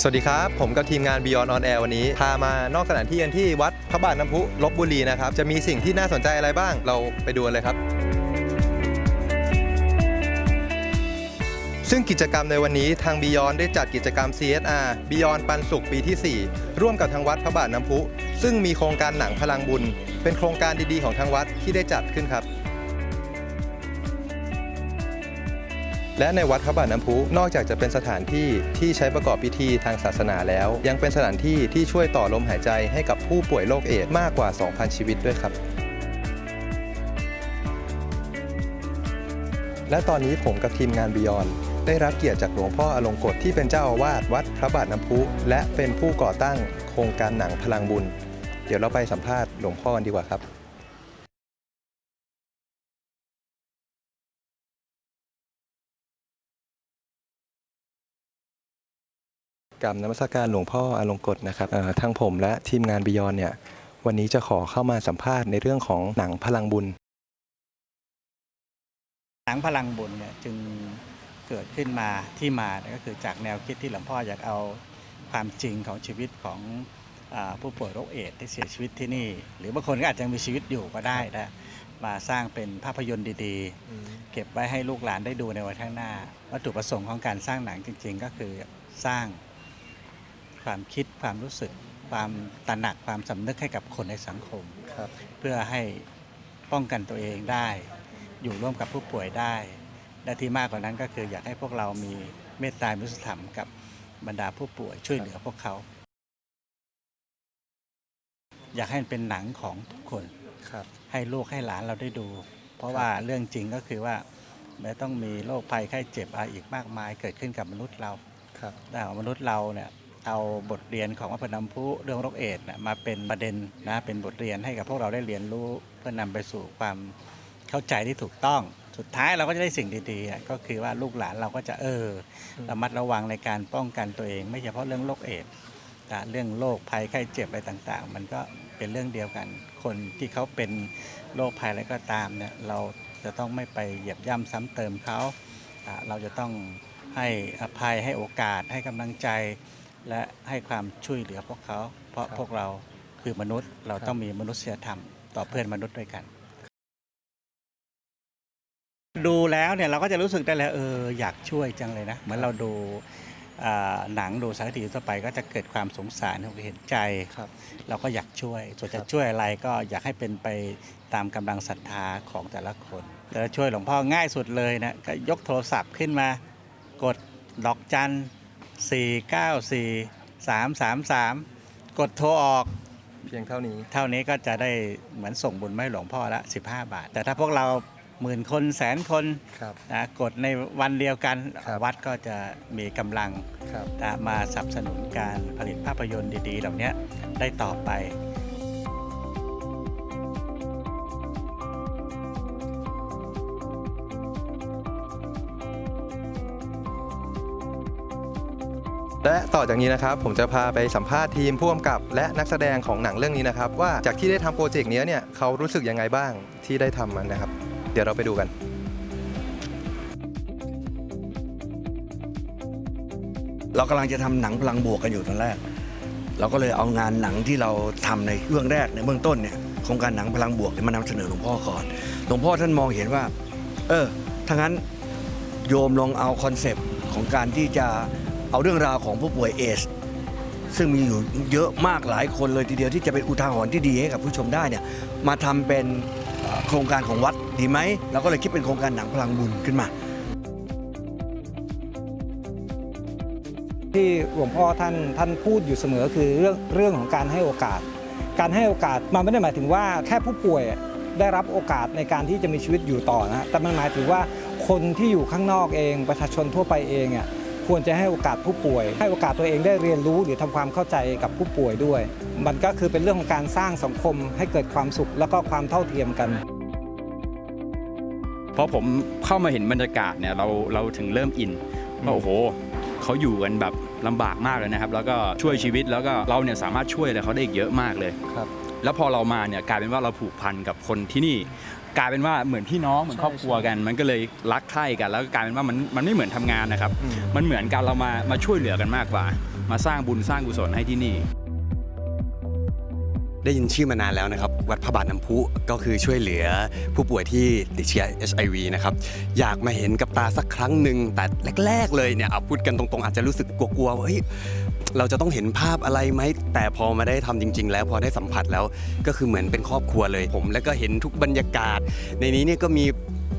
สวัสดีครับ ผมกับทีมงาน Beyond on Air วันนี้ พามานอกสถานที่กันที่วัดพระบาทน้ำพุลบบุรีนะครับ จะมีสิ่งที่น่าสนใจอะไรบ้าง เราไปดูกันเลยครับ ซึ่งกิจกรรมในวันนี้ทาง Beyond ได้จัดกิจกรรม CSR Beyond ปันสุขปีที่ 4 ร่วมกับทางวัดพระบาทน้ำพุ ซึ่งมีโครงการหนังพลังบุญ เป็นโครงการดีๆของทางวัดที่ได้จัดขึ้นครับ และในวัดพระบาทน้ำพุนอกจากจะเป็นสถานที่ที่ใช้ประกอบพิธีทางศาสนาแล้ว ยังเป็นสถานที่ที่ช่วยต่อลมหายใจให้กับผู้ป่วยโรคเอดส์มากกว่า 2,000 ชีวิตด้วยครับ และตอนนี้ผมกับทีมงาน Beyond ได้รับเกียรติจากหลวงพ่ออลงกฎที่เป็นเจ้าอาวาสวัดพระบาทน้ำพุ และเป็นผู้ก่อตั้งโครงการหนังพลังบุญ เดี๋ยวเราไปสัมภาษณ์หลวงพ่อกันดีกว่าครับ กับนมัสการหลวงพ่ออลงกฎนะครับทั้งผมและทีมงาน Beyond เนี่ยวันนี้จะขอเข้ามาสัมภาษณ์ในเรื่องของหนังพลังบุญ หนังพลังบุญเนี่ยจึงเกิดขึ้นมาที่มาก็คือจากแนวคิดที่หลวงพ่ออยากเอาความจริงของชีวิตของอผู้ป่วยโรคเอดส์ที่เสียชีวิตที่นี่ หรือบางคนก็อาจจะมีชีวิตอยู่ก็ได้นะมาสร้างเป็นภาพยนตร์ดีๆ เก็บไว้ให้ลูกหลานได้ดูในวันข้างหน้า วัตถุประสงค์ของการสร้างหนังจริง ๆ ก็คือสร้าง ความคิดความรู้สึก ความตระหนักความสำนึกให้กับคนในสังคม ครับ เพื่อให้ป้องกันตัวเองได้ อยู่ร่วมกับผู้ป่วยได้ และที่มากกว่านั้นก็คืออยากให้พวกเรามีเมตตามนุษยธรรมกับบรรดาผู้ป่วยช่วยเหลือพวกเขา อยากให้มันเป็นหนังของทุกคน ครับ ให้ลูกให้หลานเราได้ดู เพราะว่าเรื่องจริงก็คือว่าไม่ต้องมีโรคภัยไข้เจ็บอะไรอีกมากมายเกิดขึ้นกับมนุษย์เราครับ แต่มนุษย์เราเนี่ย เอาบทเรียนของวัดพระน้ำพุเรื่องโรคเอดส์น่ะมาเป็นประเด็นนะเป็นบทเรียนให้กับพวกเราได้เรียนรู้เพื่อนำไปสู่ความเข้าใจที่ถูกต้อง สุดท้ายเราก็จะได้สิ่งดีๆ ก็คือว่าลูกหลานเราก็จะเออระมัดระวังในการป้องกันตัวเอง ไม่เฉพาะเรื่องโรคเอดส์แต่เรื่องโรคภัยไข้เจ็บอะไรต่างๆ มันก็เป็นเรื่องเดียวกัน คนที่เขาเป็นโรคภัยอะไรก็ตามเนี่ยเราจะต้องไม่ไปเหยียบย่ำซ้ำเติมเขา เราจะต้องให้อภัยให้โอกาสให้กำลังใจ และให้ความช่วยเหลือพวกเขา เพราะครับพวกเราคือมนุษย์เราครับต้องมีมนุษยธรรม ต่อเพื่อนมนุษย์ด้วยกัน ดูแล้วเนี่ยเราก็จะรู้สึกได้แล้วเอออยากช่วยจังเลยนะ เหมือนเราดูอ่าหนังดูสารคดีทั่วไปก็จะเกิดความสงสารเห็นใจครับเราก็อยากช่วย ส่วนครัจะบช่วยอะไรก็อยากให้เป็นไปตามกำลังศรัทธาของแต่ละคน แต่ละช่วยหลวงพ่อง่ายสุดเลยนะก็ยกโทรศัพท์ขึ้นมากดดอกจัน 494 333 กดโทรออกเพียงเท่านี้ เท่านี้ก็จะได้เหมือนส่งบุญมาให้หลวงพ่อละ 15 บาท แต่ถ้าพวกเราหมื่นคนแสนคนครับ นะกดในวันเดียวกัน ครับวัดก็จะมีกำลังครับ นะมาสนับสนุนการผลิตภาพยนตร์ดีๆ เหล่านี้ได้ต่อไป และต่อจากนี้นะครับผมจะพาไปสัมภาษณ์ทีมผู้กำกับ และนักแสดงของหนังเรื่องนี้นะครับ ว่าจากที่ได้ทำโปรเจกต์เนี้ยเนี่ยเขารู้สึกยังไงบ้างที่ได้ทำมันนะครับ เดี๋ยวเราไปดูกัน เรากำลังจะทำหนังพลังบวกกันอยู่ตอนแรก เราก็เลยเอางานหนังที่เราทำในเรื่องแรกในเบื้องต้นเนี่ยโครงการหนังพลังบวกมานำเสนอหลวงพ่อก่อนหลวงพ่อท่านมองเห็นว่า เออถ้างั้นโยมลองเอาคอนเซปต์ของการที่จะ เอาเรื่องราวของผู้ป่วยเอสซึ่งมีอยู่เยอะมากหลายคนเลยทีเดียวที่จะเป็นอุทาหรณ์ที่ดีให้กับผู้ชมได้เนี่ยมาทำเป็นโครงการของวัดดีไหมเราก็เลยคิดเป็นโครงการหนังพลังบุญขึ้นมา ที่หลวงพ่อท่านท่านพูดอยู่เสมอคือเรื่องเรื่องของการให้โอกาส การให้โอกาสมันไม่ได้หมายถึงว่าแค่ผู้ป่วยได้รับโอกาสในการที่จะมีชีวิตอยู่ต่อนะแต่มันหมายถึงว่าคนที่อยู่ข้างนอกเอง ประชาชนทั่วไปเองอะ ควรจะให้โอกาสผู้ป่วย ให้โอกาสตัวเองได้เรียนรู้หรือทำความเข้าใจกับผู้ป่วยด้วย มันก็คือเป็นเรื่องของการสร้างสังคมให้เกิดความสุขแล้วก็ความเท่าเทียมกันพอผมเข้ามาเห็นบรรยากาศเนี่ยเราเราถึงเริ่มอินว่าโอ้โหเขาอยู่กันแบบลำบากมากเลยนะครับ แล้วก็ช่วยชีวิตแล้วก็เราเนี่ยสามารถช่วยอะไรเขาได้อีกเยอะมากเลยครับแล้วพอเรามาเนี่ยกลายเป็นว่าเราผูกพันกับคนที่นี่ กลายเป็นว่าเหมือนพี่น้องเหมือนครอบครัวกัน มันก็เลยรักใคร่กัน แล้วก็กลายเป็นว่ามันมันไม่เหมือนทำงานนะครับ มันเหมือนการเรามามาช่วยเหลือกันมากกว่า มาสร้างบุญสร้างกุศลให้ที่นี่ ได้ยินชื่อมานานแล้วนะครับ วัดพระบาทน้ำพุก็คือช่วยเหลือผู้ป่วยที่ติดเชื้อ HIV นะครับอยากมาเห็นกับตาสักครั้งหนึ่งแต่แรก ๆ เลยเนี่ยเอาพูดกันตรงๆ อาจจะรู้สึกกลัวๆว่า เราจะต้องเห็นภาพอะไรไหม แต่พอมาได้ทำจริง ๆ แล้วพอได้สัมผัสแล้วก็คือเหมือนเป็นครอบครัวเลยผม แล้วก็เห็นทุกบรรยากาศ ในนี้เนี่ยก็มี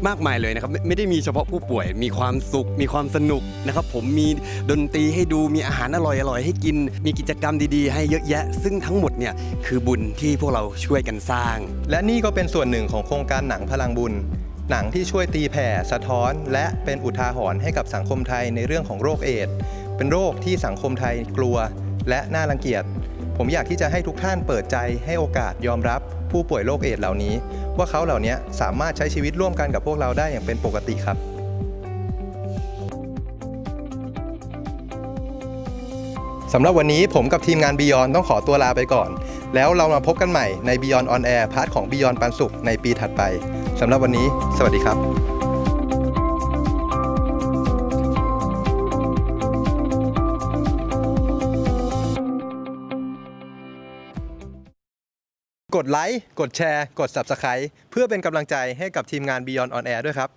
มากมายเลยนะครับไม่ไม่ได้มีเฉพาะผู้ป่วย มีความสุข มีความสนุกนะครับ ผมมีดนตรีให้ดูมีอาหารอร่อยๆให้กิน มีกิจกรรมดีๆ ให้เยอะแยะ ซึ่งทั้งหมดเนี่ยคือบุญที่พวกเราช่วยกันสร้าง และนี่ก็เป็นส่วนหนึ่งของโครงการหนังพลังบุญ หนังที่ช่วยตีแผ่ สะท้อน และเป็นอุทาหรณ์ให้กับสังคมไทยในเรื่องของโรคเอดส์ เป็นโรคที่สังคมไทยกลัวและน่ารังเกียจ ผมอยากที่จะให้ทุกท่านเปิดใจให้โอกาสยอมรับผู้ป่วยโรคเอดส์เหล่านี้ ว่าเขาเหล่านี้สามารถใช้ชีวิตร่วมกันกับพวกเราได้อย่างเป็นปกติครับสำหรับวันนี้ผมกับทีมงาน Beyond ต้องขอตัวลาไปก่อน แล้วเรามาพบกันใหม่ใน Beyond on Air พาร์ทของ Beyond ปันสุขในปีถัดไปสำหรับวันนี้ สวัสดีครับ กดไลค์ กดแชร์ กด Subscribe เพื่อเป็นกำลังใจให้กับทีมงาน Beyond on Air ด้วยครับ